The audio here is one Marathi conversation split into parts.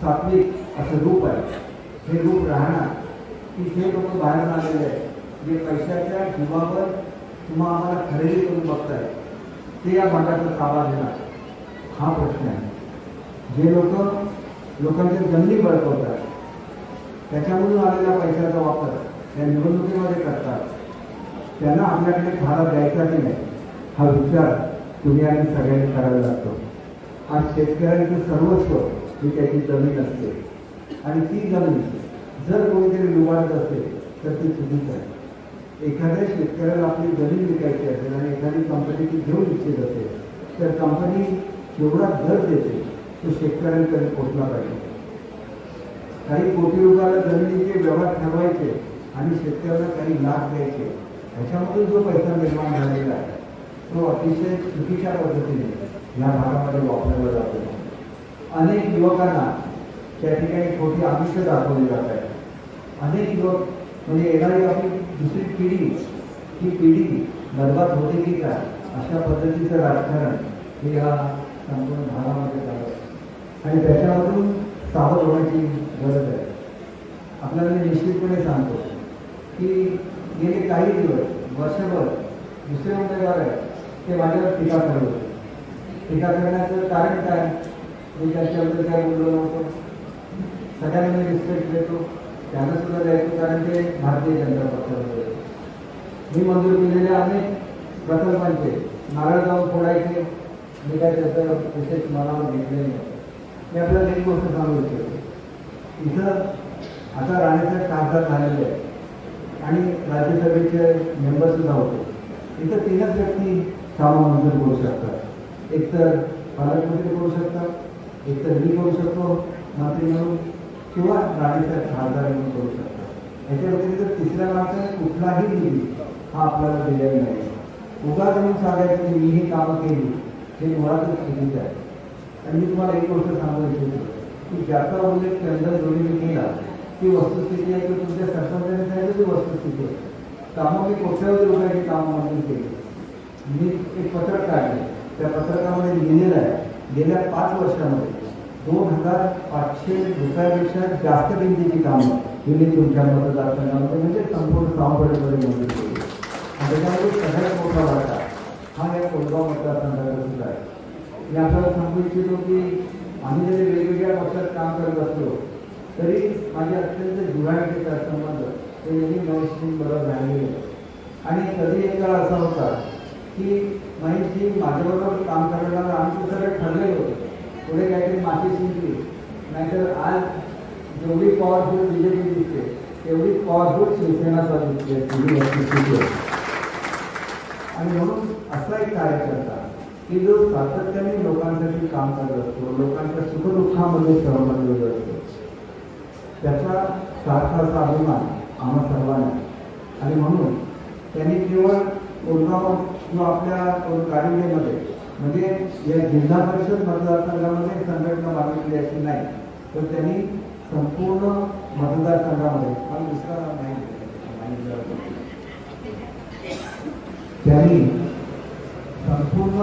सात्विक असं रूप आहे. हे रूप राहणार. की जे लोक बाहेर आलेले आहेत. जे पैशाच्या जीवावर किंवा आम्हाला खरेदी करून बघताय ते या भागाचा ताबा देणार. हा प्रश्न आहे. जे लोक लोकांच्या जमिनी बळकवतात त्याच्यामधून आलेल्या पैशाचा वापर या निवडणुकीमध्ये करतात. त्यांना आपल्याकडे भाडा द्यायचा की नाही. हा विचार तुम्ही आणि सगळ्यांनी करायला लागतो. आज शेतकऱ्यांचं सर्वस्व ही त्याची जमीन असते. आणि ती जमीन जर कोणीतरी लुबाडत असेल तर ती चुकीच आहे. एखाद्या शेतकऱ्याला आपली जमीन विकायची असेल आणि एखादी कंपनी ती घेऊन इच्छित असेल तर कंपनी जेवढा दर देते तो शेतकऱ्यांकडे पोचला पाहिजे. काही कोटी रुपयाला जमिनीचे व्यवहार ठरवायचे आणि शेतकऱ्याला काही लाभ द्यायचे ह्याच्यामधून जो पैसा निर्माण झालेला आहे तो अतिशय चुकीच्या पद्धतीने या भागामध्ये वापरला जातो. अनेक युवकांना त्या ठिकाणी खोटी आमिष दाखवली जात आहे अनेक युवक म्हणजे येणारी आपली दुसरी पिढी ही पिढी गर्भात होते की काय अशा पद्धतीचं राजकारण हे या संपूर्ण भागामध्ये चालत आहे आणि त्याच्यामधून सावध होण्याची गरज आहे. आपल्याला मी निश्चितपणे सांगतो की गेले काही दिवस वर्षभर दुसरे उमेदवार आहेत ते माझ्यावर टीका करत होते. टीका करण्याचं कारण काय? मी त्यांच्याबद्दल काय बोललो नव्हतो. सगळ्यांना मी रिस्पेक्ट देतो. त्यांना सुद्धा द्यायचो कारण ते भारतीय जनता पक्षामध्ये. मी मंजूर केलेले अनेक प्रकल्पांचे. नारळ जाऊन फोडायचे. मी काय त्याचं विशेष मनावर घेतले नाही. मी आपल्याला एक गोष्ट सांगू इच्छितो. इथं आता राणेसाहेब खासदार झालेले आहेत आणि राज्यसभेचे मेंबर सुद्धा होते. इथं तीनच व्यक्ती कामं मंजूर करू शकतात. एक तर पालकमंत्री करू शकतात. एक तर मी करू शकतो मंत्री म्हणून किंवा राणेसाहेब खासदार म्हणून करू शकतो. याच्या व्यतिरिक्त तिसऱ्या माणसाने कुठलाही निधी हा आपल्याला दिलेला नाही. उगा म्हणून सांगायचं की मी ही कामं केली हे मुळातच चुकीचं आहे. आणि मी तुम्हाला एक गोष्ट सांगू इच्छितो की ज्याचा उल्लेख चंदन जोडीने केला ती वस्तुस्थिती आहे की तुमच्या सरपंचाने सांगितलं ती वस्तुस्थिती आहे. कामं मी कोट्यावधी रुपयाची कामं मंजूर केली. मी एक पत्रक काढले. त्या पत्रकामध्ये लिहिलेलं आहे गेल्या पाच वर्षामध्ये दोन हजार पाचशे रुपयापेक्षा जास्त किमतीची कामं दिली मी तुमच्या मतदारसंघामध्ये म्हणजे संपूर्ण सावंतवाडीमध्ये मंजूर केली आणि त्याच्यामध्ये सगळ्यात मोठा वाटा हा या कोलगाव मतदारसंघाचा सुद्धा आहे. मी आपल्याला सांगू इच्छितो की आम्ही जरी वेगवेगळ्या पक्षात काम करत असलो तरी माझे अत्यंत जुळायचे संबंध ते नेहमी महेशजी बरोबर राहिलेले आणि कधी एक काळ असा होता की महेशजी माझ्याबरोबर काम करण्याला आमचं सगळे ठरले होते. पुढे काहीतरी माती शिंकली नाहीतर आज जेवढी पॉवरफुल बी जे पी दिसते तेवढी पॉवरफुल शिवसेना सुद्धा दिसते. आणि म्हणून असा एक कार्यकर्ता की जो सातत्याने लोकांसाठी काम करत असतो लोकांच्या सुखदुःखामध्ये सहभागी होत असतो. त्याचा सारखाचा अभिमान आम्हा सर्वांना आणि म्हणून त्यांनी केवळ कोलगाव किंवा आपल्या गाडीमध्ये म्हणजे या जिल्हा परिषद मतदारसंघामध्ये संघटना मागितली अशी नाही. तर त्यांनी संपूर्ण मतदारसंघामध्ये हा दुसरा नाही त्यांनी संपूर्ण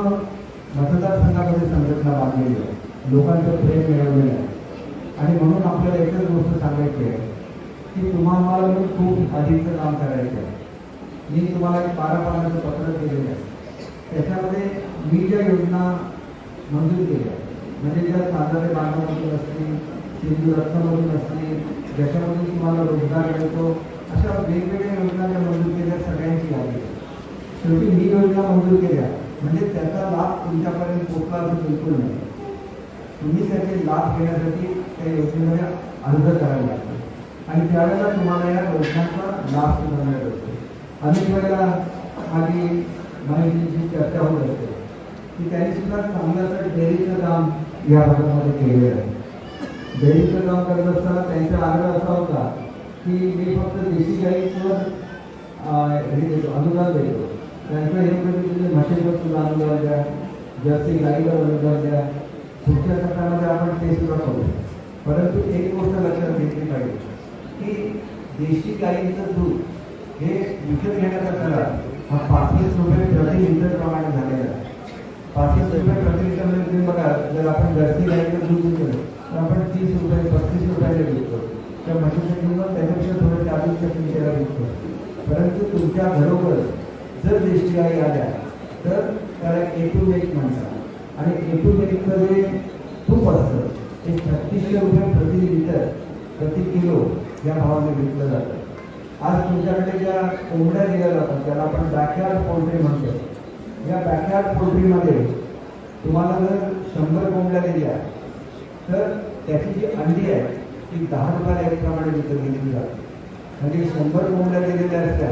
मतदारसंघामध्ये संघटना बांधलेली आहे. लोकांचं प्रेम मिळवलेलं आहे. आणि म्हणून आपल्याला एकच गोष्ट सांगायची आहे की तुम्हाला मी खूप अधिकचं काम करायचं आहे. मी तुम्हाला एक बारा पानाचं पत्र दिलेलं आहे. त्याच्यामध्ये मी ज्या योजना मंजूर केल्या म्हणजे ज्या साधारे बांधवामधून असतील सिंधू रत्नामधून असतील ज्याच्यामधून तुम्हाला रोजगार मिळतो अशा वेगवेगळ्या योजना ज्या मंजूर केल्या सगळ्यांची यादी. शेवटी मी योजना मंजूर केल्या म्हणजे त्याचा लाभ तुमच्यापर्यंत पोचला असं बिलकुल नाही. तुम्ही त्याचे लाभ घेण्यासाठी त्या योजनेमध्ये अर्ज करायला लागतो आणि त्यावेळेला तुम्हाला या योजनांचा लाभ सुद्धा मिळत असतो अनेक वेळेला माझी माहितीची चर्चा होत असते की त्यांनी सुद्धा चांगल्याचं डेअरीचं काम या भागामध्ये केलेलं आहे. डेअरीचं काम करत असताना त्यांचा आग्रह असा होता की मी फक्त देशी गाईवर हे देतो अनुदान देतो. त्यांचं हे म्हणजे म्हशीवर सुद्धा अनुदान द्या जर्सी गाईवर अनुदान द्या. पुढच्या सत्रामध्ये आपण ते सुद्धा करू. परंतु एक गोष्ट लक्षात घेतली पाहिजे की देशी गाईचं दूध हे विकत घेण्याचा करार हा पासष्ट रुपये प्रति लिटर प्रमाणे झालेला आहे. पासष्ट रुपये प्रति लिटरमध्ये तुम्ही बघा जर आपण जर्सी गाईचं दूध तर आपण तीस रुपये पस्तीस रुपयाला विकतो. त्या म्हशीचं किंमत त्याच्यापेक्षा थोडं चाळीस टक्के त्याला विकतो. परंतु तुमच्या घरोबर जर देशी गाई आल्या तर त्याला ए टू मिल्क म्हणतात. आणि ए टू मिल्कचं जे तूप असतं. ते छत्तीसशे रुपये प्रति लिटर प्रति किलो या भावाने विकलं जातं. आज तुमच्याकडे ज्या कोंबड्या दिल्या जातात त्याला आपण बॅकयार्ड पोल्ट्री म्हणतो. या बॅकयार्ड पोल्ट्रीमध्ये तुम्हाला जर शंभर कोंबड्या दिल्या तर त्याची जी अंडी आहे ती दहा रुपयाला एक प्रमाणे विकत घेतली जाते. म्हणजे शंभर कोंबड्या दिलेल्या असत्या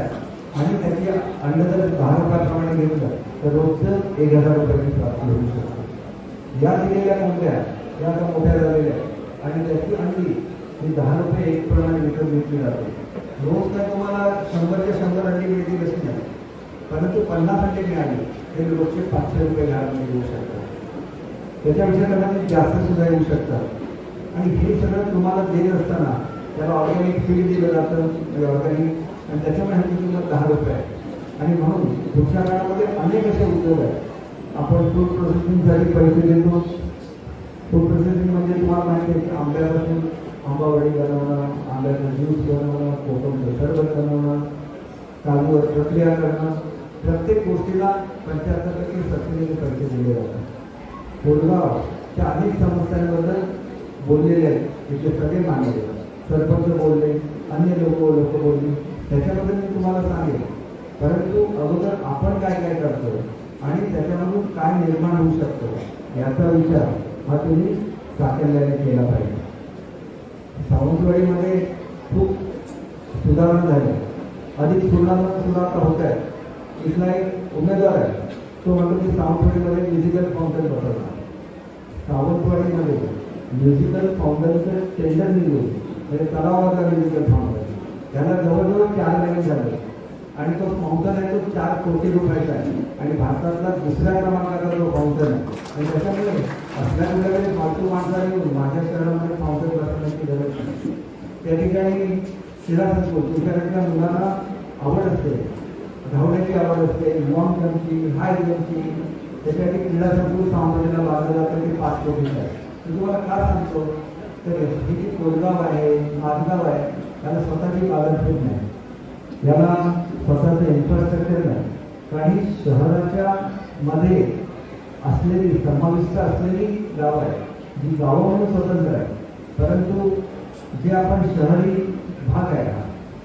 आणि त्याची अंड जर दहा रुपयाप्रमाणे घेतलं तर रोजचं एक हजार रुपयाची प्राप्ती होऊ शकते. या दिलेल्या कोंबड्या या आता मोठ्या झालेल्या आहेत आणि त्याची अंडी ही दहा रुपये एक प्रमाणे विकत घेतली जाते. रोज काय तुम्हाला शंभरच्या शंभर अंडी मिळतील अशी नाही. परंतु पन्नास टक्के मिळाले. तरी रोजचे पाचशे रुपये घरामध्ये येऊ शकतात. त्याच्यापेक्षा कदाचित जास्त सुद्धा येऊ शकतात. आणि हे सगळं तुम्हाला देत असताना त्याला ऑर्गॅनिक फीड दिलं जातं म्हणजे ऑर्गॅनिक आणि त्याच्यामुळे ह्याची किंमत दहा रुपये आहे. आणि म्हणून पुढच्या काळामध्ये अनेक असे उद्योग आहेत. आपण फूड प्रोसेसिंगसाठी पैसे देतो. फूड प्रोसेसिंग म्हणजे तुम्हाला माहिती आहे की आंब्यापासून आंबावडी बनवणं आंब्याचा ज्यूस बनवणं कोकम सरबत बनवणं काजूवर प्रक्रिया करणं प्रत्येक गोष्टीला पंच्याहत्तर टक्के सबसिडीचे पैसे दिले जातात. कोरगावच्या अनेक समस्यांबद्दल बोललेले आहेत तिथे सगळे मानले सरपंच बोलले अन्य लोक लोक बोलले त्याच्याबद्दल मी तुम्हाला सांगेन. परंतु अगोदर आपण काय काय करतो आणि त्याच्यामधून काय निर्माण होऊ शकतो याचा विचार हा तुम्ही साकल्याने केला पाहिजे. सावंतवाडीमध्ये खूप सुधारणा झाली. अधिक सुधारणा सुद्धा आता होत आहे. इथला एक उमेदवार आहे तो म्हणतो की सावंतवाडीमध्ये म्युझिकल फाउंटन बसवला सावंतवाडीमध्ये म्युझिकल फाउंटनचं टेंडर निघून म्हणजे तलावाचा म्युझिकल फाउंटन त्याला जवळजवळ चार महिने झाले आणि तो फाउंटन आहे तो चार कोटी रुपयाचा आहे आणि भारतातला दुसऱ्या क्रमांकाचा तो फाउंटन आहे आणि त्याच्यामुळे असल्या फालतू माणसाने माझ्या शहरामध्ये फाउंटन बसवण्याची गरज नाही त्या ठिकाणी क्रीडा संकुल तुमच्याकडच्या मुलांना आवड असते धावण्याची आवड असते लॉंग जम्पची हाय जम्पची त्याच्यासाठी क्रीडा संकुल सामान्याला लागलं जातं ते पाच कोटीचं आहे तुम्हाला का सांगतो, तर ही जी कोरगाव आहे, माजगाव आहे त्याला स्वतःची बाजारपेठ नाही. याला स्वतःचं इन्फ्रास्ट्रक्चर नाही. काही शहराच्या मध्ये असलेली, समाविष्ट असलेली गाव आहे जी गावं म्हणून स्वतंत्र आहे परंतु जे आपण शहरी भाग आहे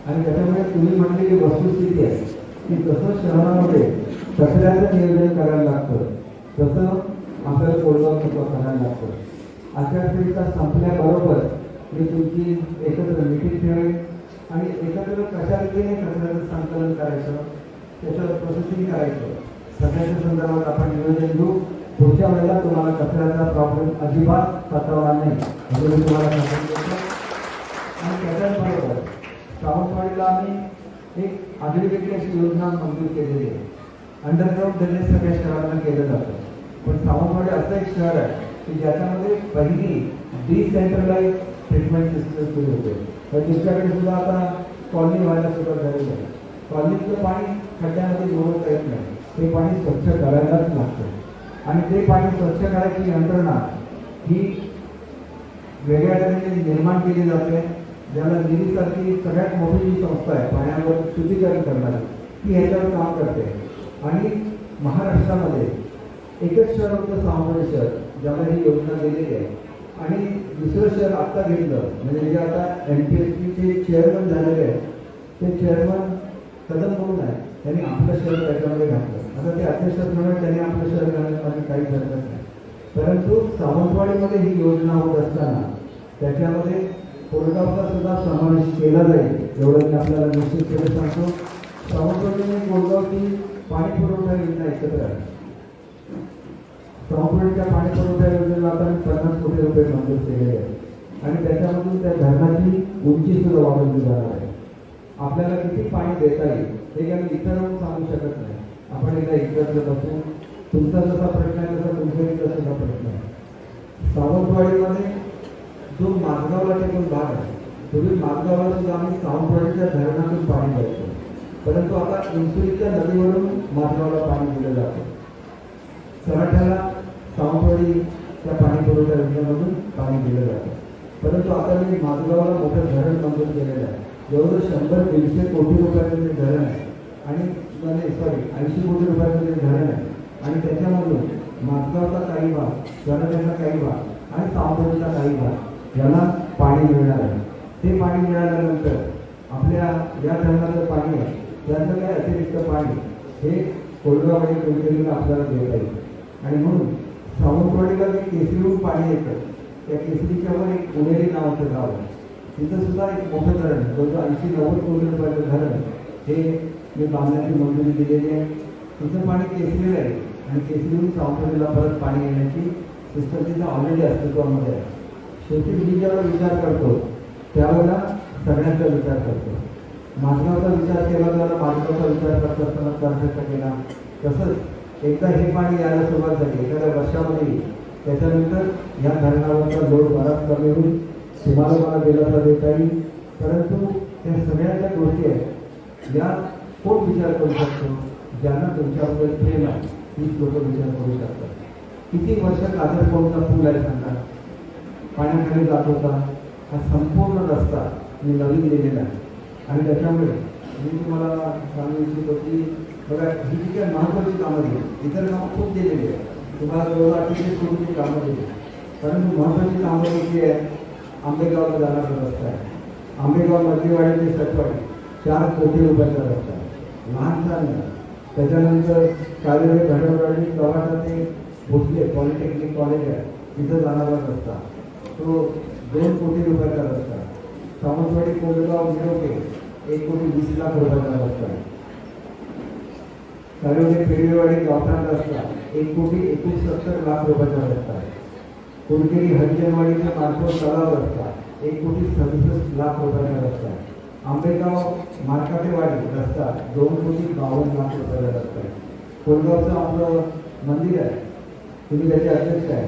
आणि त्याच्यामुळे तुम्ही म्हटलेली वस्तुस्थिती आहे की जसं शहरामध्ये कचऱ्याचं नियोजन करायला लागतं तसं आपल्याला कोळगाव सुद्धा करायला लागतं. आचारसंहिता संपल्याबरोबर मी तुमची एकत्र मिटिंग ठेवेन आणि एकत्र कशा रीतीने कचऱ्याचं संकलन करायचं त्याचं प्रोसेसिंग करायचं सगळ्याच्या संदर्भात आपण नियोजन घेऊ पुढच्या वेळेला तुम्हाला कचऱ्याचा प्रॉब्लेम अजिबात सातावणार नाही म्हणजे मी तुम्हाला सांगून आणि त्याच्याचबरोबर सावंतवाडीला आम्ही एक आधुनिक अशी योजना मंजूर केलेली आहे. अंडरग्राऊंड ड्रेनेज सगळ्या शहरांना केलं जातं. पण सावंतवाडी असं एक शहर आहे की ज्याच्यामध्ये पहिली डिसेंट्रलाइज ट्रीटमेंट सिस्टम सुरू होते. तर दुसऱ्याकडे सुद्धा आता कॉलनी व्हायला सुरुवात झालेली आहे. कॉलनीतलं पाणी खड्ड्यामध्ये जोडता येत नाही. ते पाणी स्वच्छ करायलाच लागतं. आणि ते पाणी स्वच्छ करायची यंत्रणा ही वेगळ्या तऱ्हेने निर्माण केली जाते. ज्याला निरीसारखी सगळ्यात मोठी जी संस्था आहे पाण्यावर शुद्धीकरण करणारी ती ह्याच्यावर काम करते. आणि महाराष्ट्रामध्ये एकच शहर होतं सामान्य शहर ज्याला ही योजना दिलेली आहे. आणि दुसरं शहर आत्ता घेतलं म्हणजे जे आता एन पी एस पीचे चेअरमन झालेले आहेत ते चेअरमन कदम म्हणून आहे त्यांनी आपलं शहर त्याच्यामध्ये घातलं. आता ते अध्यक्षाप्रमाणे त्यांनी आपलं शहर घालण्यामध्ये काही हरकत नाही. परंतु सावंतवाडीमध्ये ही योजना होत असताना त्याच्यामध्ये कोरगावचा सुद्धा समावेश केला जाईल एवढं मी आपल्याला निश्चितपणे सांगतो. सावंतवाडी आणि कोरगावची पाणी पुरवठा योजना एकत्र आहे सावंतवाडीच्या पाणी पुरवठा योजनेला आता पन्नास कोटी रुपये मंजूर केलेले आहेत. आणि त्याच्यामधून त्या धरणाची उंची सुद्धा वाढवली जाणार आहे. आपल्याला किती पाणी देता येईल हे आम्ही इतर सांगू शकत नाही. आपण एकदा एकत्र बसून तुमचा जसा प्रश्न आहे तसा तुमच्याही तसा प्रश्न आहे. सावंतवाडीमध्ये जो माजगावला टेकून भाग आहे पूर्वी माजगावला सुद्धा आम्ही सावंतवाडीच्या धरणातून पाणी द्यायचो परंतु आता इन्सुलीच्या नदीवरून माजगावला पाणी दिलं जातं. सराठ्याला सावंतवाडीच्या पाणी पुरवठा योजनेमधून पाणी दिलं जातं. परंतु आता मी माझगावला मोठं धरण मंजूर केलेलं आहे. जवळजवळ शंभर दीडशे कोटी रुपयाचं ते धरण आहे आणि म्हणजे, सॉरी ऐंशी कोटी रुपयाचं ते धरण आहे आणि त्याच्यामधून माझगावचा काही भाग शहराचा काही भाग आणि सावंतवाडीचा काही भाग याला पाणी मिळणार आहे ते पाणी मिळाल्यानंतर आपल्या या धरणाचं पाणी आहे त्याचं काय अतिरिक्त पाणी हे कोल्हापूर आणि कुलकर्णीला आपल्याला देता येईल आणि म्हणून सावंतवाडीला जे केसरीहून पाणी येतं. त्या केसरीच्या वर एक पुणेरी नावाचं गाव आहे. तिथं सुद्धा एक मोठं धरण जवळजवळ ऐंशी नव्वद कोटी रुपयाचं धरण हे मी बांधण्याची मंजुरी दिलेली आहे. तिथं पाणी केसरीला आहे. आणि केसरीहून सावंतवाडीला परत पाणी येण्याची सिस्टम तिथं ऑलरेडी अस्तित्वामध्ये आहे. शेवटी मी ज्यावेळेला विचार करतो त्यावेळेला सगळ्यांचा विचार करतो. माझगावचा विचार केला त्याला माझगावचा विचार करत असताना कर्नाटक केला तसंच एकदा हे पाणी यायला सुरुवात झाली एखाद्या वर्षामध्ये येईल. त्याच्यानंतर या धरणावरचा लोड बराच कमी होईल. तुम्हाला मला दिलासा देता येईल. परंतु त्या सगळ्या ज्या गोष्टी आहेत या कोण विचार करू शकतो? ज्यांना तुमच्याबद्दल प्रेम आहे तीच लोक विचार करू शकतात. किती वर्ष कादर कोणता पूल आहे सांगा. पाण्याखाली जात होता हा संपूर्ण रस्ता मी नवीन लिहिलेला आहे. आणि त्याच्यामुळे मी तुम्हाला सांगू इच्छितो की बघा ही जी काही महत्त्वाची कामं दिली इतर कामं खूप दिलेली आहे तुम्हाला जवळ अतिशय सोडूची कामं दिली परंतु महत्त्वाची कामं जी आहे आंबेगावला जाणारा रस्ता आहे. आंबेगाव मध्यवाडी ते सटवाडी चार कोटी रुपयाचा रस्ता आहे. लहानसा नाही त्याच्यानंतर कालेवे घडववाडी प्रवासात ते भोसले पॉलिटेक्निक कॉलेज आहे. तिथं जाणारा रस्ता तो दोन कोटी रुपयाचा रस्ता सावंतवाडी कोंडगाव मिळवते एक कोटी वीस लाख रुपयाचा रस्ता आहे कालेवडे गावठाण रस्ता एक कोटी एकोणसत्तर लाख रुपयाचा रस्ता आहे कुलगिरी हरिजनवाडीचा मार्फत तलाव रस्ता एक कोटी सदुसष्ट लाख रुपयाचा रस्ता आंबेगाव मार्काटेवाडी रस्ता दोन कोटी बावन्न लाख रुपयाचा रस्ता आहे कोलगावचं आपलं मंदिर आहे. तुम्ही त्याचे अध्यक्ष आहे.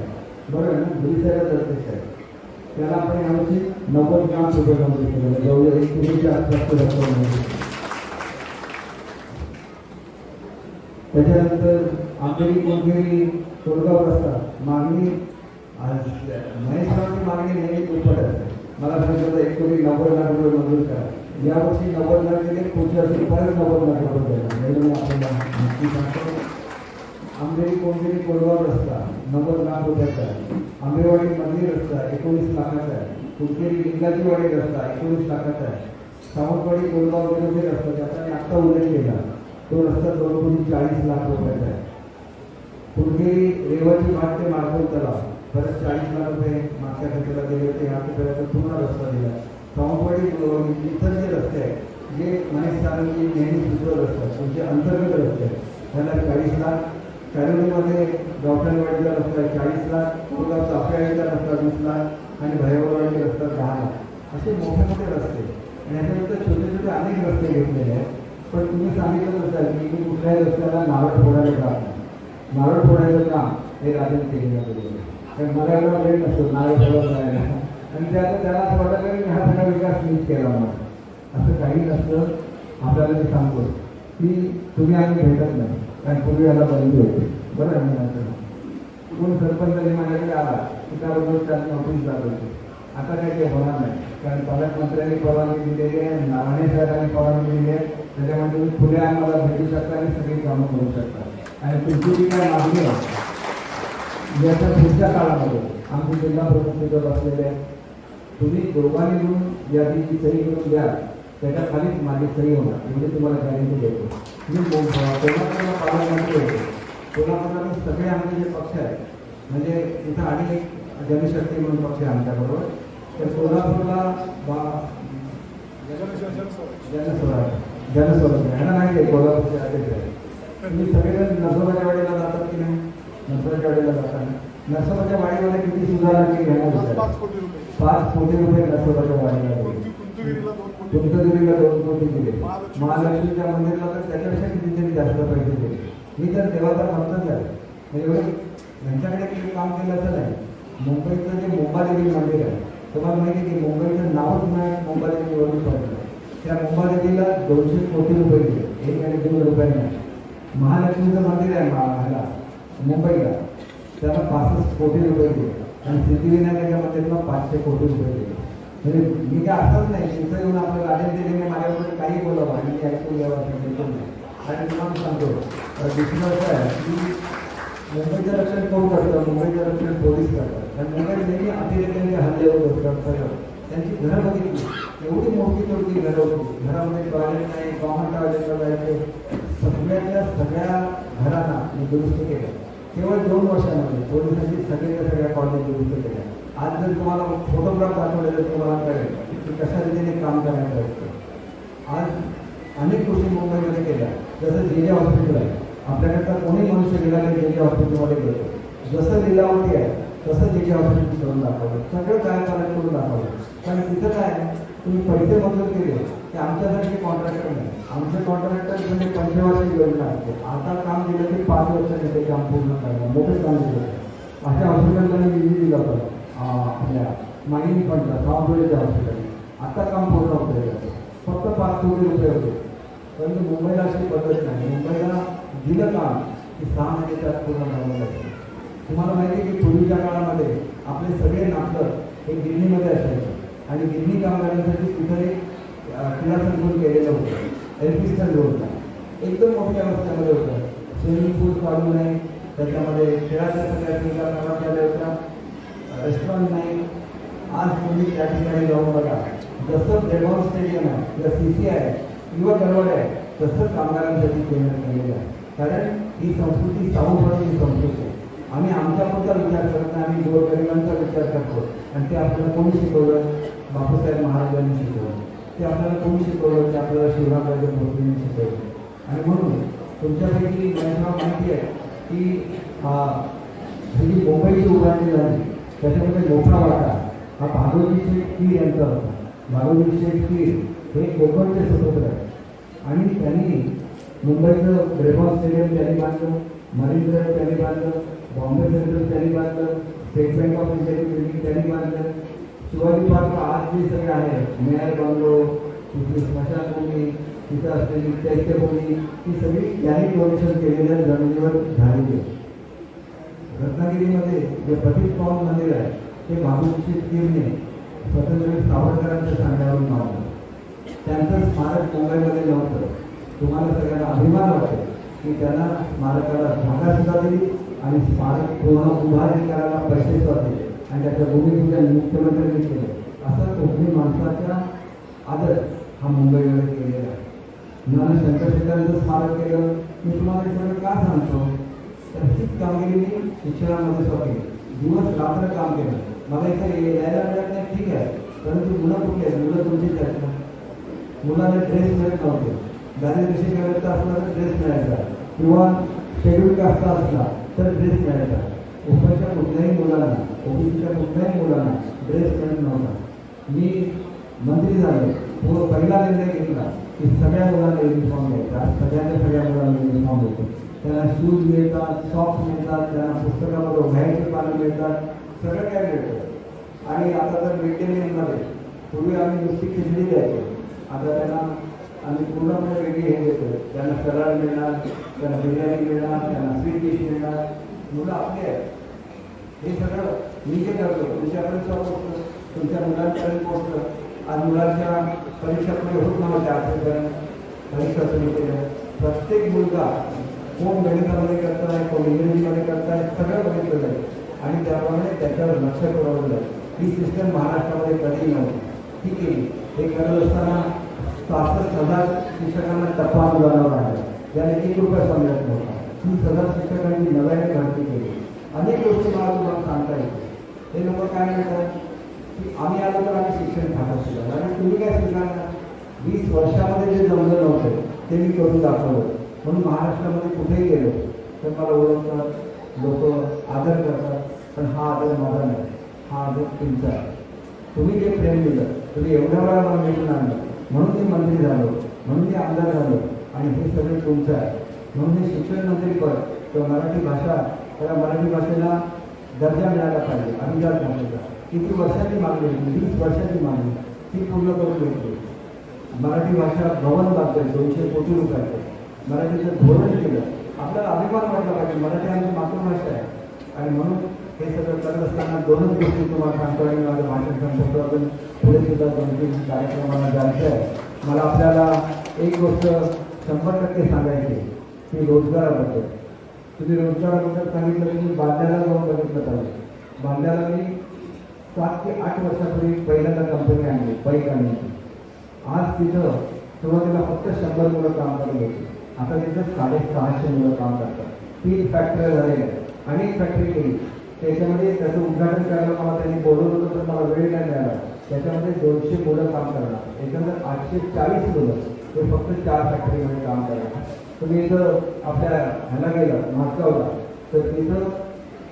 बरोबर ना? गुरुसाहेबच अध्यक्ष आहे. त्याला आपण यावर्षी नव्वद लाख रुपये मंजूर केलेले जवळजवळ एक कोटीच्या आसपासची रक्कम मंजूर त्याच्यानंतर आंबेरी कोणतेरी कोलगाव रस्ता मागणी आज महेशरावची मागणी नेहमी दुप्पट असते मला सांगितलं एक कोटी नव्वद लाख रुपये मंजूर करा. यावर्षी नव्वद लाख दिले पुढच्या वर्षी परत नव्वद लाख रुपये द्यायला हे आपल्याला नक्की सांगतो. आंबेरी कोणतेरी कोलगाव रस्ता नव्वद लाख रुपयाचा आहे आंबेवाडी मधली रस्ता एकोणीस लाखाचा आहे कुठेरी लिंगाजीवाडी रस्ता एकोणीस लाखाचा आहे सावंतवाडी कोलगाव विरोधी रस्ता त्याचा मी आत्ता उल्लेख केला. तो रस्ता जवळपास चाळीस लाख रुपयाचा आहे. कुठेरी रेवाची घाट ते मार्गव तलाव परत चाळीस लाख रुपये मागच्या खर्चाला गेले होते ह्या पुन्हा रस्ता दिला. सावंतवाडी इतर जे रस्ते आहेत. जे महेश सारंगी नेहमी सुचवत असतात. तुमचे अंतर्गत रस्ते आहेत. त्याला चाळीस लाख कॅरोलीमध्ये गावठाणवाडीचा रस्ता आहे चाळीस लाख कोलगाव चाफ्याळीचा रस्ता वीस लाख आणि भैरववाडीचा रस्ता दहा लाख. असे मोठे मोठे रस्ते. आणि याच्यानंतर छोटे छोटे अनेक रस्ते घेतलेले आहेत. पण तुम्ही सांगितलं असाल की मी कुठल्याही रस्त्याला नारळ फोडायला जात नाही. नारळ फोडायचं काम हे राजन केलेलं आहे. कारण मला एवढा वेळ नसतो नारळ फोडत जायला आणि त्याला त्याला असं वाटतं की हा सगळा विकास मीच केला मला असं काही नसतं. आपल्याला मी सांगतो. की तुम्ही आम्ही भेटत नाही. कारण पूर्वी याला बंदी होते. बरं आहे मी कोण सरपंचाने माझ्याकडे आला की त्याबरोबर त्यात नोटीस जात होते आता काय ते होणार नाही. कारण पालकमंत्र्यांनी परवानगी दिलेली आहे नारायण साहेबांनी परवानगी दिली आहे. त्याच्यामध्ये तुम्ही पुढे आम्हाला भेटू शकता आणि सगळी कामं करू शकता. आणि तुमची जी काय मागणी आहे याच्या पुढच्या काळामध्ये आमचे जिल्हा प्रमुख तिथं असलेले तुम्ही दोघांनी मिळून यादीची सही करून द्या. त्याच्या खालीच माझी सही होणार. म्हणजे तुम्हाला गॅरंटी देतो. मी कोल्हापूरला पालकमंत्री होते. कोल्हापूरला सगळे आमचे जे पक्ष आहेत म्हणजे इथं आणि एक जनशक्ती म्हणून पक्ष आहे आमच्याबरोबर तर कोल्हापूरला बा जनस्वराज जनस्वराज ह्यांना नाही आहे कोल्हापूरचे अध्यक्ष आहे तुम्ही सगळेजण नरसोबाच्या वाडीला जातात की नाही? नरसोबाच्या वाडीला जातात नरसोबाच्या वाडीमध्ये किती सुधारणा केली पाच कोटी रुपये पाच कोटी रुपये नरसोबाच्या वाडीला दिले दोन कोटी दिले. महालक्ष्मीच्या मंदिरला तर त्याच्यापेक्षा कितीतरी जास्त पैसे दिले. मी तर देवाचा भक्तच आहे. म्हणजे एवढे यांच्याकडे काही काम केलं असं नाही. मुंबईचं जे मुंबादेवी मंदिर आहे तुम्हाला माहिती की मुंबईचं नावच नाही मुंबादेवीवरून पडलं. त्या मुंबादेवीला दोनशे कोटी रुपये दिले. एक आणि दोन रुपये नाही महालक्ष्मीचं मंदिर आहे मा- ह्याला मुंबईला. त्याला पासष्ट कोटी रुपये दिले. आणि सिद्धिविनायकाच्या मंदिरला पाचशे कोटी रुपये दिले. म्हणजे मी काय असंच नाही. तिथं येऊन आपल्या गाड्या दिले माझ्याबरोबर काही बोलावं आणि मी ऐकून घ्यावं बिलकुल नाही. आणि तुम्हाला सांगतो अं, दुसरं असं आहे की मुंबईचं रक्षण कोण करतं? मुंबईचं रक्षण पोलीस करतात. आणि मुंबईत नेहमी अतिरेक्यांचे हल्ले होत असतात सगळं. त्यांची घरं बघितली. एवढी मोठी तोडकी घरं होती. घरामध्ये टॉयलेट नाही कॉमन टॉयलेट जायचे. सगळ्यातल्या सगळ्या घरांना मी दुरुस्त केलं. केवळ दोन वर्षामध्ये पोलिसांची सगळ्या सगळ्या कॉलेज दुरुस्त केल्या. आज जर तुम्हाला फोटोग्राफ दाखवले तर तुम्हाला कळेल की कशा रीतीने काम करायला असतं आज अनेक गोष्टी मुंबईमध्ये केल्या. जसं जे जे हॉस्पिटल आहे. आपल्याकडचा कोणी मनुष्य गेला की जे जे हॉस्पिटलमध्ये गेलो जसं लिलावती आहे तसं जे जे हॉस्पिटल करून दाखवलं. सगळं काय करायचं करून दाखवलं. कारण तिथं काय आहे, तुम्ही पैसे मंजूर केले. की आमच्यासाठी कॉन्ट्रॅक्टर नाही. आमचे कॉन्ट्रॅक्टर म्हणजे पंचवार्षिक योजना असते आता काम दिलं की पाच वर्षाने ते काम पूर्ण करणं मोठं काम दिलं. अशा हॉस्पिटलला निधी दिला पाहिजे आपल्या माईन फंडला सावंतवाडीच्या हॉस्पिटल आता काम पूर्ण होतं फक्त पाच कोटी रुपये होते. परंतु मुंबईला अशी पद्धत नाही. मुंबईला दिलं काम की सहा महिने त्यात पूर्ण झालं जातं तुम्हाला माहिती आहे की पूर्वीच्या काळामध्ये आपले सगळे नाटक हे गिरणीमध्ये असायचे. आणि गिरणी कामगारांसाठी करण्यासाठी एक क्रीडा संकुल केलेलं होतं. एल पी स्टँड होता. एकदम मोठ्या रस्त्यामध्ये होतं. स्विमिंग पूल काढू नये त्याच्यामध्ये खेळाच्या सगळ्या सुविधा करण्यात आल्या होत्या. तुम्ही त्या ठिकाणी जाऊन बघा. जसं ब्रेबॉन स्टेडियम आहे किंवा सी सी आहे किंवा गडवड आहे तसं कामगारांसाठी केंद्र केलेलं आहे. कारण ही संस्कृती सावधपणाची संस्कृती आहे. आम्ही आमच्यापुरता विचार करत नाही आम्ही गोरगरिबांचा विचार करतो. आणि ते आपल्याला कोणी शिकवलं? बापूसाहेब महाराजांनी शिकवलं. ते आपल्याला कोणी शिकवलं? ते आपल्याला शिवरामराजे मूर्तीने शिकवलं. आणि म्हणून तुमच्यापैकी मला माहिती आहे की ही जी मुंबईची उभारणी झाली त्याच्यामध्ये मोठा वाटा. हा भागवती शेठ कीर यांचा होता. भागवती शेठ कीर हे कोकणचे स्वतंत्र आहे आणि त्यांनी मुंबईचं ब्रेबॉन स्टेडियम त्यांनी बांधलं मरीन ड्राईव्ह त्यांनी बांधलं बॉम्बे सेंट्रल त्यांनी बांधलं स्टेट बँक ऑफ इंडियाची बिल्डिंग त्यांनी बांधलं. शिवाजी पार्क आज जे सगळे आहे मेयर बंगलो तिथली स्मशानभूमी तिथं असलेली चैत्यभूमी ही सगळी त्यांनी डोनेशन केलेल्या जमिनीवर झालेली आहे. रत्नागिरीमध्ये जे प्रतीक पावन मंदिर आहे हे भागवती कीरने स्वतंत्र सावरकरांच्या सांगण्यावरून मारलं त्यांचं स्मारक मुंबईमध्ये नव्हतं. तुम्हाला सगळ्यांना अभिमान वाटेल की त्यांना स्मारकाला जागा सुद्धा दिली आणि स्मारक पूर्ण उभारणी करायला पैसे सुद्धा दिले आणि त्याच्या भूमिपूजन मुख्यमंत्र्यांनी केलं. असं कोकणी माणसाचा आदर हा मुंबईमध्ये केलेला आहे. मला शंकरशेखरांचं स्मारक केलं मी तुम्हाला सगळं का सांगतो? तर हीच कामगिरी मी शिक्षणामध्ये स्वतः दिवस रात्र काम केलं. मला इथे यायला मिळत नाही ठीक आहे परंतु मुलं कुठली आहेत मुलं तुमचीच आहेत ना मुलांना ड्रेस मिळत नव्हते दारिद्र्य करायचं असला तर ड्रेस मिळायचा किंवा शेड्यूल कास्ट असला तर ड्रेस मिळायचा ओपनच्या कुठल्याही मुलांना ओबीसीच्या कुठल्याही मुलांना ड्रेस मिळत नव्हता मी मंत्री झालो पहिला निर्णय घेतला की सगळ्या मुलांना युनिफॉर्म द्यायचा सगळ्यांच्या सगळ्या मुलांना युनिफॉर्म देतो त्यांना शूज़ मिळतात सॉक्स मिळतात त्यांना पुस्तकामध्ये वह्याची पानं मिळतात सगळं काय मिळतं. आणि आता तर मिड डे मीलमध्ये पूर्वी आम्ही नुसती खिचडी द्यायचो. आता त्यांना आम्ही पूर्णपणे वेगळी हे देतो. त्यांना सलाड मिळणार त्यांना बिर्याणी मिळणार त्यांना स्वीट डिश मिळणार. मुलं आपली आहेत. हे सगळं मी जे करतो तुमच्यापर्यंत पोहोचतं. तुमच्या मुलांपर्यंत पोहोचतं. आज मुलांच्या परीक्षा पुढे होत नव्हत्या आजपर्यंत. परीक्षा सुरू केल्या. प्रत्येक मुलगा कोण गणितामध्ये करताय कोण इंग्रजीमध्ये करताय सगळं बघितलं जाईल. आणि त्याप्रमाणे त्याच्यावर लक्ष पुरवलं ही सिस्टम महाराष्ट्रामध्ये कधी नव्हती. ठीक आहे. हे करत असताना सहासष्ट हजार शिक्षकांना टप्पा मुलांवर आहे. ज्याने एक रुपया समजत नव्हता. तीस हजार शिक्षकांनी नव्याने भरती केली. अनेक गोष्टी मला तुम्हाला सांगता येते हे लोक काय म्हणतात? की आम्ही आलो तर आम्ही शिक्षण खात शिकणार आणि तुम्ही काय स्वीकारता वीस वर्षामध्ये जे जमलं नव्हतं ते मी करून दाखवलं. म्हणून महाराष्ट्रामध्ये कुठेही गेलो तर मला ओळखतात लोक आदर करतात. पण हा आदर माझा नाही. हा आदर तुमचा आहे. तुम्ही जे प्रेम दिलं तुम्ही एवढ्या वेळा मला भेटून आणलं. म्हणून मी मंत्री झालो म्हणून मी आमदार झालो. आणि हे सगळं तुमचं आहे. म्हणून हे शिक्षण मंत्री पद किंवा मराठी भाषा त्या मराठी भाषेला दर्जा मिळाला पाहिजे अभिजात भाषेचा. किती वर्षाची मागणी होती वीस वर्षाची मागणी ती पूर्ण करून भेटली मराठी भाषा भवन बांधतोय दोनशे कोटी रुपयाचं. मराठीचं धोरण केलं. आपल्याला अभिमान वाटला पाहिजे मराठी आमची मातृभाषा आहे. आणि म्हणून हे सगळं करत असताना दोनच गोष्टी तुम्हाला सांगतो आणि माझं भाषण संपवतो अजून पुढे सुद्धा दोन तीन कार्यक्रमाला जायचं आहे. मला आपल्याला एक गोष्ट शंभर टक्के सांगायची की रोजगाराबद्दल. तुम्ही रोजगाराबद्दल सांगितलं की मी जाऊन बघितलं पाहिजे. बांद्याला मी सात ते आठ वर्षापूर्वी पहिल्यांदा कंपनी आणली बाईक आणली. आज तिथं सुरुवातीला फक्त शंभर मुलं काम करत होती. आता तिथं साडेसहाशे मुलं काम करतात. तीन फॅक्टरी झालेल्या आहेत अनेक फॅक्टरी केली. त्याच्यामध्ये त्याचं उद्घाटन करायला मला त्यांनी बोलवलं होतं तर मला वेळ नाही मिळाला. त्याच्यामध्ये दोनशे मुलं काम करणार. एकंदर आठशे चाळीस मुलं. हे फक्त चार फॅक्टरीमध्ये काम करणार. तुम्ही इथं आपल्या ह्याला गेलं मासगावला तर तिथं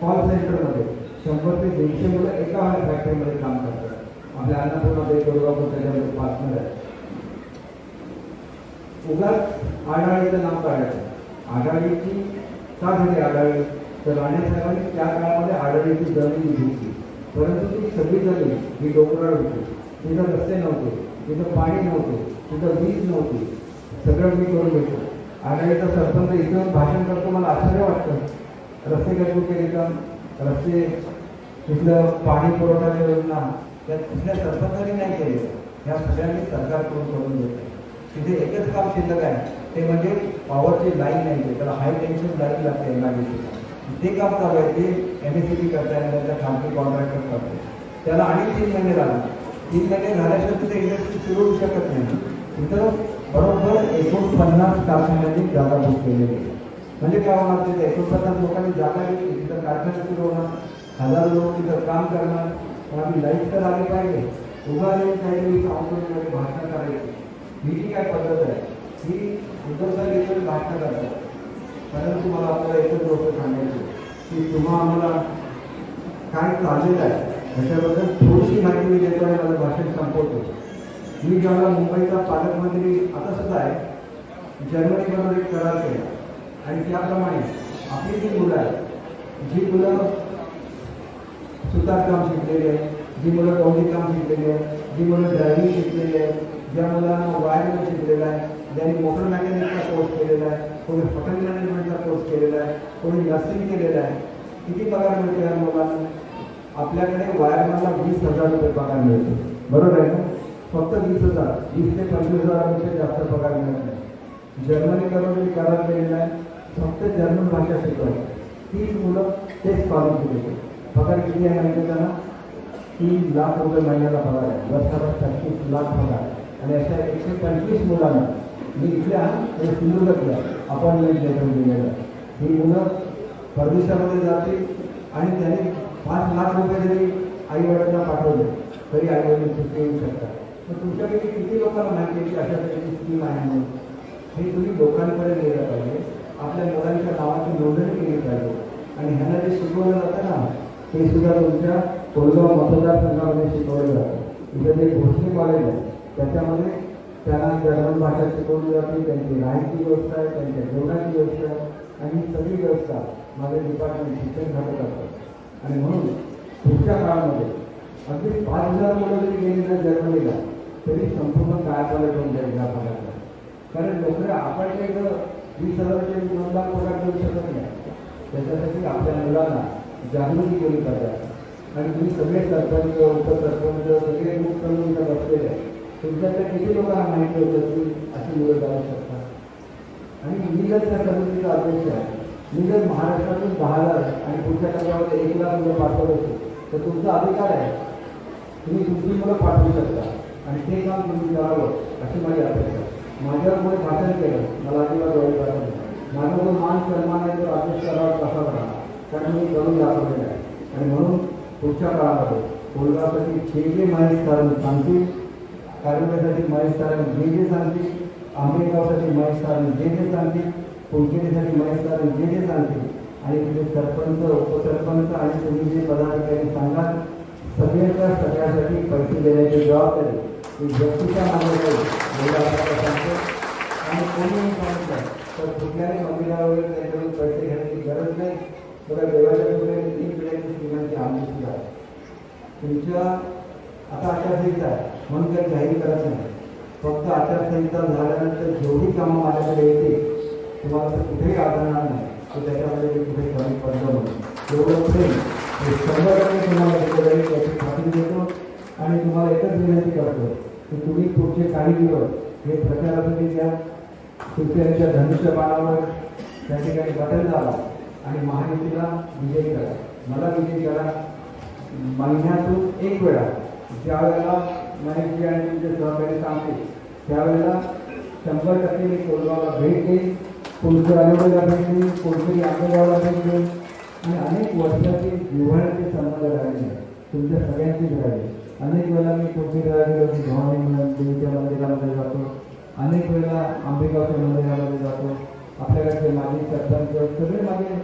कॉल सेंटरमध्ये शंभर ते दीडशे मुलं एका फॅक्टरीमध्ये काम करतात. आपल्या अन्नपूर्णा दुर्गापूर त्याच्यामध्ये पार्टनर आहे उगाच आढाळीचं नाव काढायचं. आढाळीची का झाली आढाळी. तर राणेसाहेबांनी त्या काळामध्ये आढळीची जमीन घेतली परंतु ती सगळी जमीन ही डोंगराळ होती. तिथं रस्ते नव्हते. तिथं पाणी नव्हते. तिथं वीज नव्हती. सगळं मी करून घेतो. आघाडीचा सरपंच इथं भाषण करतो मला आश्चर्य वाटतं. रस्ते करून केले का रस्ते तिथलं पाणी पुरवठा योजना. त्या तिथल्या सरपंचाने नाही केले. ह्या सगळ्यांनी सरकारकडून करून घेतलं. तिथे एकच काम शिल्लक आहे. ते म्हणजे पॉवरची लाईन नाही आहे. त्याला हाय टेन्शन लाईन लागते. एमआयडीसी ते काम चालू आहे ते एम एस सी टी करताना त्यांच्या खाजगी कॉन्ट्रॅक्टर करते त्याला आणि तीन महिने लागले. तीन महिने झाल्याशिवाय तिथे इंडस्ट्री सुरू होऊ शकत नाही. तिथं बरोबर एकोणपन्नास कारखान्यांनी जागा बुक केलेली आहे. म्हणजे काय होणार तिथे? एकोणपन्नास लोकांनी जागा घेतली. तिथं कारखाना सुरू होणार. हजार लोक तिथं काम करणार. पण आम्ही लाइट तर आले पाहिजे. उभा पाहिजे मी सांगतो भाषण करायची. ही जी काय पद्धत आहे ही उद्धव साहेब भाषण करतात. परंतु मला आपल्याला एकच गोष्ट सांगायची की तुम्हा आम्हाला काय चाललेलं आहे त्याच्याबद्दल थोडीशी माहिती मी देतो आहे माझं भाषण संपवतो. मी ज्यावेळेला मुंबईचा पालकमंत्री आता सुद्धा आहे जर्मनीबरोबर एक करार केला. आणि त्याप्रमाणे आपली जी मुलं आहेत जी मुलं सुतारकाम शिकलेली आहे जी मुलं गौरी काम शिकलेली आहे जी मुलं ड्रायव्हिंग शिकलेली आहे ज्या मुलांना वायरिंग शिकलेला आहे ज्यांनी मोटर मेकॅनिकचा कोर्स केलेला आहे कोणी हॉटेल मॅनेजमेंटचा कोर्स केलेला आहे कोणी नर्सिंग केलेला आहे. किती पगार मिळतो या मुलांना आपल्याकडे वायरमॅनला वीस हजार रुपये पगार मिळतो. बरोबर आहे ना? फक्त वीस हजार. वीस ते पंचवीस हजारापेक्षा जास्त पगार मिळत नाही. जर्मनीकडून मी करार केलेला आहे. फक्त जर्मन भाषा शिकवली. तीस मुलं तेच फॉलो केले पगार किती आहे माहिती त्यांना तीन लाख रुपये महिन्याला पगार आहे. वर्षाला पस्तीस लाख पगार आणि अशा एकशे पंचवीस मुलांना मी इथल्या आणि अपॉइंटमेंट लेटर दिलेलं आहे. ही मुलं परदेशामध्ये जातील आणि त्यांनी पाच लाख रुपये जरी आई वडिलांना पाठवले तरी आई वडील सुट्टी येऊ शकतात. तर तुमच्यापैकी किती लोकांना माहिती आहे की अशा प्रकारची स्कीम आहे म्हणून? हे तुम्ही लोकांकडे नेलं पाहिजे. आपल्या मुलांच्या नावाची नोंदणी केली पाहिजे. आणि ह्यांना जे शिकवलं जातं ना ते सुद्धा तुमच्या कोलगाव मतदारसंघामध्ये शिकवलं जातं. इथं जे भोसले कॉलेज आहे त्याच्यामध्ये त्यांना जर्मन भाषा शिकवली जाते त्यांची राहायची व्यवस्था आहे त्यांच्या जेवणाची व्यवस्था आहे आणि ही सगळी व्यवस्था माझ्या डिपार्टमेंट शिक्षण खातं असतात. आणि म्हणून पुढच्या काळामध्ये अगदी पाच हजार मुलं जरी गेली ना जर्मनीला तरी संपूर्ण कायापालट होऊन जाईल या भागातला कारण लोक आपण काही जर वीस हजाराचे दोन लाख पगार देऊ शकत नाही. त्याच्यासाठी आपल्या मुलांना जागृती केली पाहिजे. आणि तुम्ही सगळे सरपंच उपसरपंच सगळे बसलेले आहे तुमच्यातल्या किती लोकांना माहिती होतं की अशी मुलं जाऊ शकतात? आणि मी जर त्या समितीचा अध्यक्ष आहे. मी जर महाराष्ट्रातून दहा लाख आणि पुढच्या टप्प्यामध्ये एक लाख मुलं पाठवत असेल तर तुमचा अधिकार आहे. तुम्ही तुमची मुलं पाठवू शकता. आणि ते काम तुम्ही करावं अशी माझी अपेक्षा आहे. माझ्यावर कोणी भाषण केलं. मला अजिबात वाईट वाटत नाही. माझा जो मान सन्मान आहे तो अध्यक्ष करावा कसा राहणार कारण मी करून दाखवलेला आहे. आणि म्हणून पुढच्या काळामध्ये कोलगावसाठी जे जे महेश सारंग सांगतील कारंजासाठी महेश जे जे सांगतील आंबेगावसाठी महेश जे जे सांगतील पुंचेरीसाठी महेश जे जे आणि सरपंच उपसरपंच आणि तुम्ही जे पदाधिकारी सांगाल सगळ्याच्या सगळ्यासाठी पैसे देण्याची जबाबदारी ही व्यक्तीच्या मागे सांगतो आणि कोणीही तर कुठल्याही मंदिरावर त्यांच्याकडून पैसे घेण्याची गरज नाही बघा देवाच्या तीन पिढ्यांची श्रीमंती आमची आहे तुमच्या आता आचारसंहिता आहे. म्हणून काही जाहीर करत नाही. फक्त आचारसंहिता झाल्यानंतर जेवढी कामं माझ्याकडे येते तुम्हाला तर कुठेही आढळणार नाही. तर त्याच्यामध्ये मी कुठे कमी पडलं म्हणून एवढं प्रेम हे शंभर टक्के तुम्हाला जाईल याची खात्री देतो आणि तुम्हाला एकच विनंती करतो की तुम्ही पुढचे काही दिवस हे प्रचारासाठी घ्या शिवसेनेच्या धनुष्य त्या ठिकाणी बदल झाला आणि महायुतीला विजयी करा. मला विजयी करा. महिन्यातून एक वेळा. ज्यावेळेला वेळेला आणि तुमचे सहकारी सांगतील त्यावेळेला शंभर टक्के मी कोलगावला भेट देईन. कोणती अलिबागला भेट देईन कोणतरी आंबेगावला भेट देईन. आणि अनेक वर्षाचे जिव्हाळ्याचे संबंध राहिले. तुमच्या सगळ्यांचीच राहिले. अनेक वेळेला मी कोणती राहिली भवानी म्हणून देवीच्या मंदिरामध्ये जातो. अनेक वेळेला आंबेगावच्या मंदिरामध्ये जातो. आपल्याकडचे माजी सरपंच सगळे माझे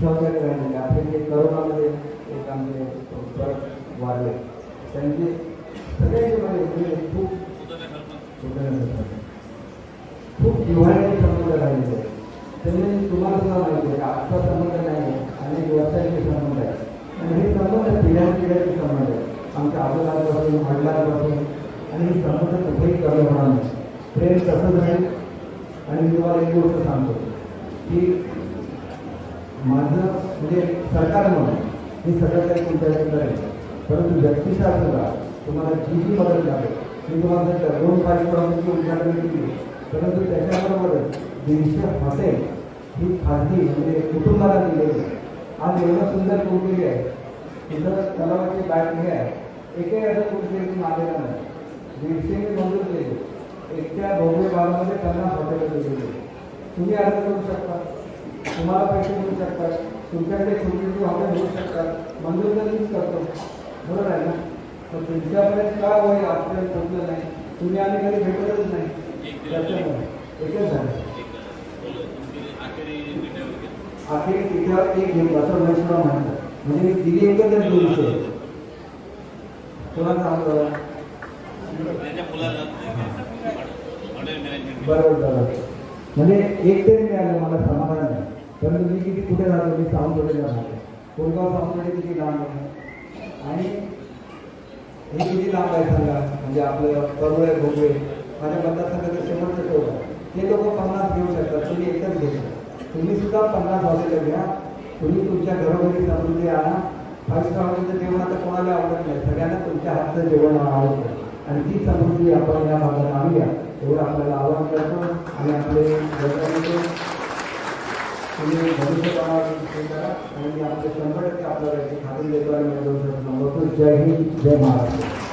सहकारी राहिलेले आपले जे करोनामध्ये एक आमचे वाढले. त्यांचे सगळ्यांचे माझे खूप खूप जिव्हाळ्याचे संबंध राहिलेले. आहेत. त्यांनी तुम्हाला सुद्धा माहिती आहे आजचा संबंध नाही अनेक वर्षांचे संबंध आहे. आणि हे संबंध पिढ्यानपिढ्याचे संबंध आहे. आमच्या आजोबापासून वडिलांपासून. आणि हे संबंध कुठेही कमी होणार नाही. प्रेम तसंच राहील. आणि मी तुम्हाला एक गोष्ट सांगतो. की माझं म्हणजे सरकार म्हणून हे सगळं काही तुमच्याकडे करेल. परंतु व्यक्तिशा सुद्धा तुम्हाला जी जी मदत लागेल मी तुम्हाला दोन कार्यक्रमांची उद्घाटन केली परंतु त्याच्याबरोबरच दीडशे हॉटेल ही खाजगी म्हणजे कुटुंबाला दिलेली. आज एवढं सुंदर कुंकेली आहे तिथं तलावाची बॅग हे आहे एकही असं कुंकेली आलेला नाही दीडशे मी मंजूर केले एकट्या भोगवे भागामध्ये पन्नास हॉटेल दिलेली तुम्ही अर्ज़ करू शकता तुम्हाला पैसे मिळू शकतात तुमच्याकडे छोटी हॉटेल होऊ शकतात मंजूर तर करतो बरोबर आहे ना? तर त्यांच्यापर्यंत का होईल आपल्याला जमलं नाही? तुम्ही आम्ही कधी भेटतच नाही. त्याच्यामुळे. एकच झालं. अखेर तिच्यावर एक घेऊन असं महेश्वरा म्हणतात. म्हणजे दिली एकच आहे दोन विषय तुला सांगतो बरोबर बरोबर. म्हणजे एक तरी मिळालं मला समाधान नाही परंतु मी किती कुठे राहतो मी सावंतवाडीला राहतो. कोणगाव सावंतवाडी किती लांब आहे? आणि हे किती लांब आहे सांगा? म्हणजे आपलं करुळे भोगवे माझ्या मतदारसंघाचं शेवटचं ठेवलं ते लोक पन्नास घेऊ शकतात तुम्ही एकच घेऊ शकता. तुम्ही सुद्धा पन्नास हॉटेल घ्या. तुम्ही तुमच्या घरोघरी समृद्धी आणा. फाईव्ह स्टार हॉटेलचं जेवण आता कोणाला आवडत नाही. सगळ्यांना तुमच्या हातचं जेवण आवडतं. आणि ती समृद्धी आपण या भागात आणूया. एवढं आपल्याला आवाहन करतो. आणि आपले तुम्ही भविष्यकाळात करा आणि मी शंभर टक्के आपल्याला याची खात्री देतो आणि जय हिंद जय महाराष्ट्र.